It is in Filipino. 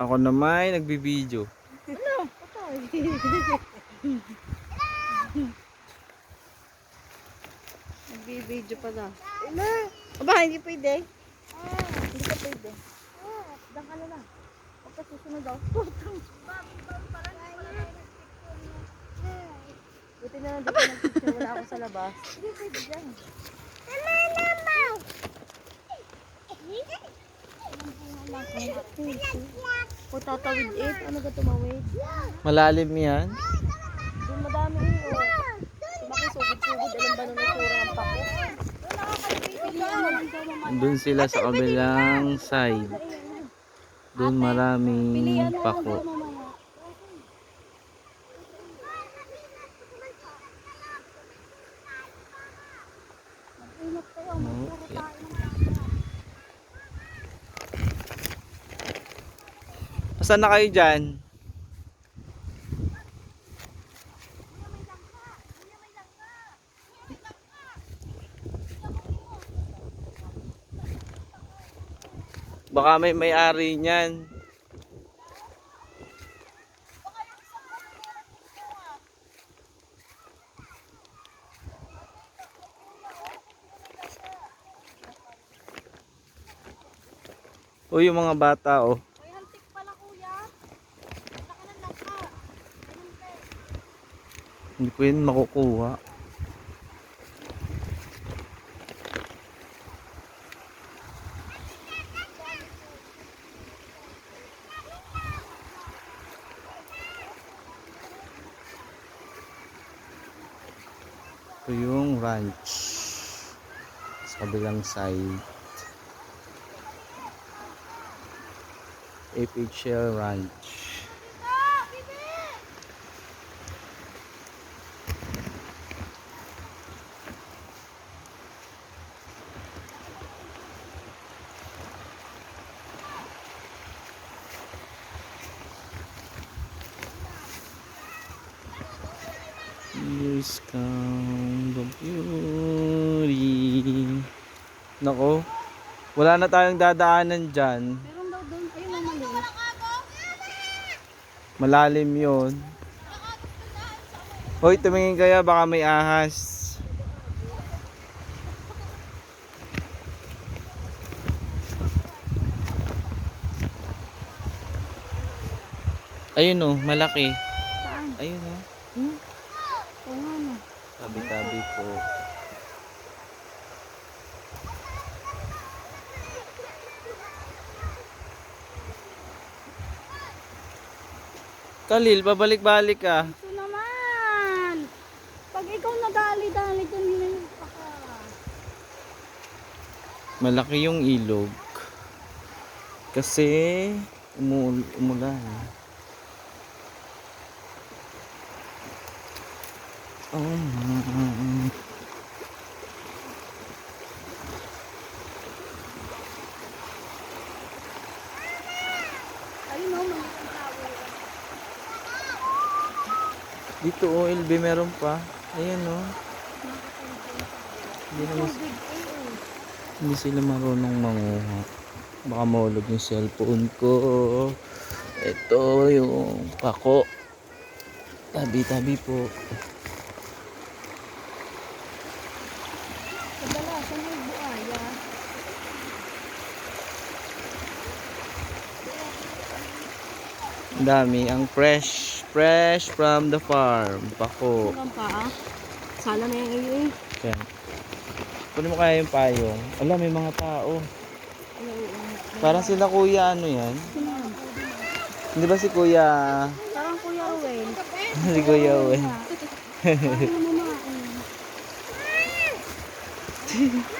Ako naman nagbibideo. Nagbibideo pala. Aba, hindi pwede. Hindi ka pwede. Diyan ka na lang. Huwag ka susunod daw. Buti na lang dito nag-picture. Wala ako sa labas. Hindi pwede dyan. O tatawid eh. Ano ka tumawid? Malalim yan. Doon madami eh. Oh. Sumakisugod-sugod. Alam ba nung natura ang pako? Doon sila sa kabilang side. Doon maraming pako. Saan na kayo dyan? Baka may may-ari niyan. O yung mga bata oh. May hantik pala kuya. Laka ng laka. Hindi ko yun makukuha. Ito yung ranch. Sa kabilang side. APHL Ranch. Years come the beauty. Nako, wala na tayong dadaanan dyan. Meron daw doon. Ayun ang mali. Malalim yon. Hoy, tumingin kaya baka may ahas. Ayun oh, malaki. Ayun oh. Tabi-tabi po. Kalil, babalik-balik ka. Ito naman. Pag ikaw nadali-dali dyan, hinayin pa ka. Malaki yung ilog. Kasi umul umulan. Oh. Dito oh, LB meron pa. Ayan oh. Hindi, sila marunong manguha. Baka mahulog yung cellphone ko. Ito yung pako. Tabi-tabi po. Kadalasan ay buaya. Ang dami. Ang fresh. Fresh from the farm. Pako. Pa ah. Sala na yung iyo eh. Kaya. Kunin mo kaya yung payong. Alam, may mga tao. Ano, Parang sila kuya ano yan? Hindi ba si kuya? Parang Kuya Owen. si kuya Owen. Parang Sim.